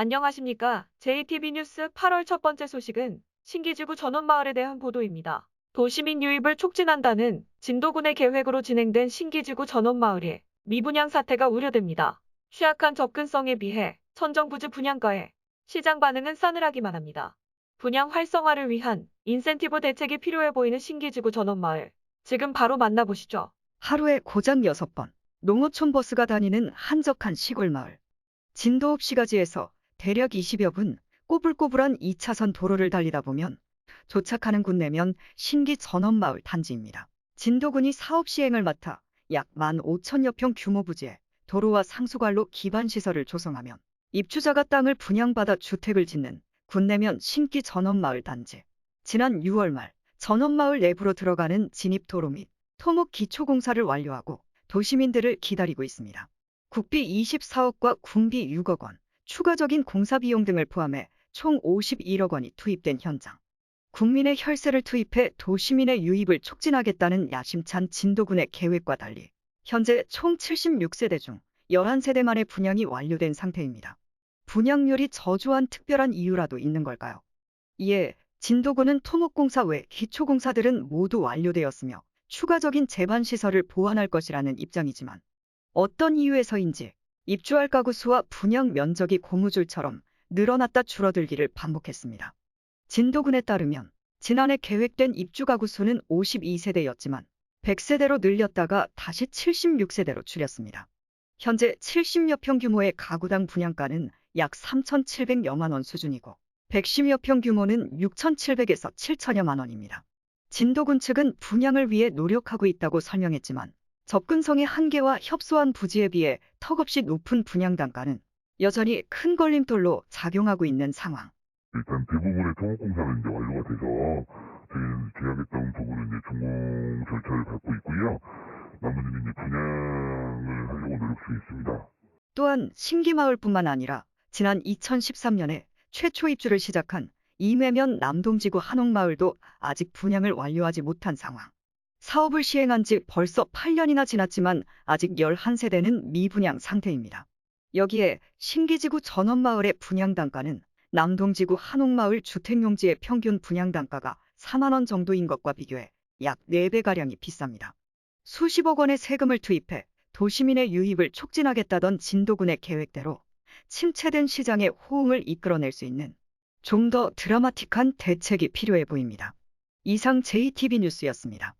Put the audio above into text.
안녕하십니까. JTB 뉴스 8월 첫 번째 소식은 신기지구 전원마을에 대한 보도입니다. 도시민 유입을 촉진한다는 진도군의 계획으로 진행된 신기지구 전원마을에 미분양 사태가 우려됩니다. 취약한 접근성에 비해 천정부지 분양가에 시장 반응은 싸늘하기만 합니다. 분양 활성화를 위한 인센티브 대책이 필요해 보이는 신기지구 전원마을. 지금 바로 만나보시죠. 하루에 고작 6번 농어촌 버스가 다니는 한적한 시골 마을. 진도읍 시가지에서 대략 20여 분 꼬불꼬불한 2차선 도로를 달리다 보면 도착하는 곳 내면 신기 전원마을 단지입니다. 진도군이 사업 시행을 맡아 약 15,000여 평 규모 부지에 도로와 상수관로 기반 시설을 조성하면 입주자가 땅을 분양받아 주택을 짓는 군내면 신기 전원마을 단지. 지난 6월 말 전원마을 내부로 들어가는 진입도로 및 토목 기초공사를 완료하고 도시민들을 기다리고 있습니다. 국비 24억과 군비 6억 원, 추가적인 공사 비용 등을 포함해 총 51억 원이 투입된 현장. 국민의 혈세를 투입해 도시민의 유입을 촉진하겠다는 야심찬 진도군의 계획과 달리 현재 총 76세대 중 11세대만의 분양이 완료된 상태입니다. 분양률이 저조한 특별한 이유라도 있는 걸까요? 이에 진도군은 토목공사 외 기초공사들은 모두 완료되었으며 추가적인 제반 시설을 보완할 것이라는 입장이지만 어떤 이유에서인지 입주할 가구 수와 분양 면적이 고무줄처럼 늘어났다 줄어들기를 반복했습니다. 진도군에 따르면 지난해 계획된 입주 가구 수는 52세대였지만 100세대로 늘렸다가 다시 76세대로 줄였습니다. 현재 70여 평 규모의 가구당 분양가는 약 3,700여만 원 수준이고 110여 평 규모는 6,700에서 7천여만 원입니다. 진도군 측은 분양을 위해 노력하고 있다고 설명했지만 접근성의 한계와 협소한 부지에 비해 턱없이 높은 분양 단가는 여전히 큰 걸림돌로 작용하고 있는 상황. 일단 대부분의 토목공사는 이제 완료가 돼서 저희는 계약했던 부분은 이제 준공 절차를 밟고 있고요. 나머지는 이제 분양을 하려고 노력 중에 있습니다. 또한 신기마을뿐만 아니라 지난 2013년에 최초 입주를 시작한 이매면 남동지구 한옥마을도 아직 분양을 완료하지 못한 상황. 사업을 시행한 지 벌써 8년이나 지났지만 아직 11세대는 미분양 상태입니다. 여기에 신기지구 전원마을의 분양 단가는 남동지구 한옥마을 주택용지의 평균 분양 단가가 4만 원 정도인 것과 비교해 약 4배가량이 비쌉니다. 수십억 원의 세금을 투입해 도시민의 유입을 촉진하겠다던 진도군의 계획대로 침체된 시장의 호응을 이끌어낼 수 있는 좀 더 드라마틱한 대책이 필요해 보입니다. 이상 JTB 뉴스였습니다.